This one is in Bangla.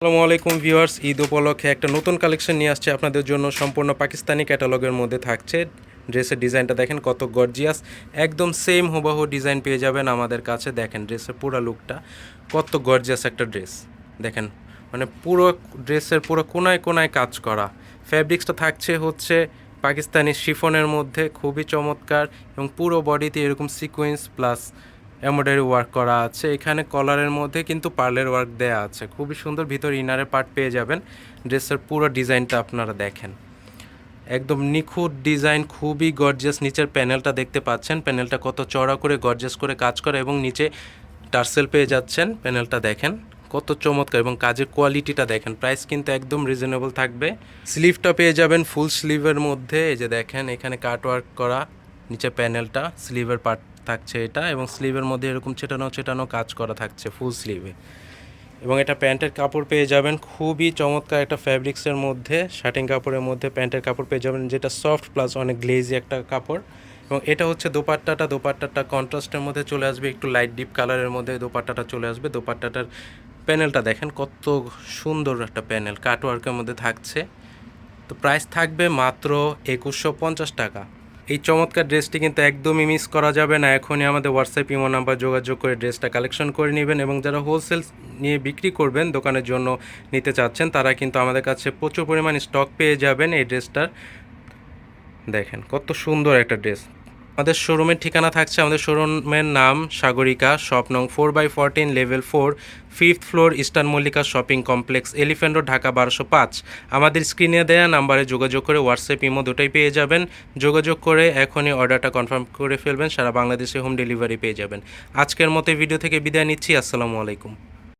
আসসালামু আলাইকুম ভিউয়ার্স, ঈদ উপলক্ষে একটা নতুন কালেকশন নিয়ে আসছে আপনাদের জন্য। সম্পূর্ণ পাকিস্তানি ক্যাটালগের মধ্যে থাকছে। ড্রেসের ডিজাইনটা দেখেন কত গর্জিয়াস একদম সেম হুবাহু ডিজাইন পেয়ে যাবেন আমাদের কাছে। দেখেন ড্রেসের পুরো লুকটা কত গর্জিয়াস একটা ড্রেস। দেখেন মানে পুরো ড্রেসের পুরো কোনায় কোনায় কাজ করা। ফ্যাব্রিক্সটা থাকছে হচ্ছে পাকিস্তানি শিফনের মধ্যে, খুবই চমৎকার এবং পুরো বডিতে এরকম সিকোয়েন্স প্লাস এমব্রয়ডারি ওয়ার্ক করা আছে। এখানে কলারের মধ্যে কিন্তু পার্লের ওয়ার্ক দেয়া আছে। খুবই সুন্দর, ভিতর ইনারের পার্ট পেয়ে যাবেন। ড্রেসের পুরো ডিজাইনটা আপনারা দেখেন। একদম নিখুঁত ডিজাইন, খুবই গর্জিয়াস নিচের প্যানেলটা দেখতে পাচ্ছেন। প্যানেলটা কত চড়া করে গর্জিয়াস করে কাজ করে এবং নিচে টার্সেল পেয়ে যাচ্ছেন। প্যানেলটা দেখেন, কত চমৎকার এবং কাজের কোয়ালিটিটা দেখেন। প্রাইস কিন্তু একদম রিজনেবল থাকবে। স্লিভটা পেয়ে যাবেন ফুল স্লিভের মধ্যে। এই যে দেখেন, এখানে কাট ওয়ার্ক করা। নিচে প্যানেলটা স্লিভের পার্ট থাকছে এটা এবং স্লিভের মধ্যে এরকম ছেটানো ছেটানো কাজ করা থাকছে ফুল স্লিভে এবং এটা প্যান্টের কাপড় পেয়ে যাবেন, খুবই চমৎকার একটা ফ্যাব্রিক্সের মধ্যে শার্টিং কাপড়ের মধ্যে প্যান্টের কাপড় পেয়ে যাবেন, যেটা সফট প্লাস অনেক গ্লেজি একটা কাপড়। এবং এটা হচ্ছে দোপাট্টাটা দোপাট্টাটা কন্ট্রাস্টের মধ্যে চলে আসবে, একটু লাইট ডিপ কালারের মধ্যে দোপাট্টাটা চলে আসবে। দোপাট্টাটার প্যানেলটা দেখেন, কত সুন্দর একটা প্যানেল কাটওয়ার্কের মধ্যে থাকছে। তো প্রাইস থাকবে মাত্র একুশশো পঞ্চাশ টাকা। এই চমৎকার ড্রেসটি কিন্তু একদমই মিস করা যাবে না। এখনই আমাদের হোয়াটসঅ্যাপ ইমো নাম্বার যোগাযোগ করে ড্রেসটা কালেকশন করে নেবেন এবং যারা হোলসেল নিয়ে বিক্রি করবেন, দোকানের জন্য নিতে চাচ্ছেন, তারা কিন্তু আমাদের কাছে প্রচুর পরিমাণ স্টক পেয়ে যাবেন এই ড্রেসটার। দেখেন কত সুন্দর একটা ড্রেস। আমাদের শোরুমের ঠিকানা থাকছে আমাদের শোরুমের নাম সাগরিকা শপ নং four by fourteen level four fifth floor eastern Mallika shopping complex elephant road Dhaka বারোশো পাঁচ। আমাদের স্ক্রিনে দেয়া নাম্বারে যোগাযোগ করে হোয়াটসঅ্যাপ ইমো দুটোই পেয়ে যাবেন। যোগাযোগ করে এখনই অর্ডারটা কনফার্ম করে ফেলবেন, সারা বাংলাদেশে হোম ডেলিভারি পেয়ে যাবেন। আজকের মতো ভিডিও থেকে বিদায় নিচ্ছি, আসসালামু আলাইকুম।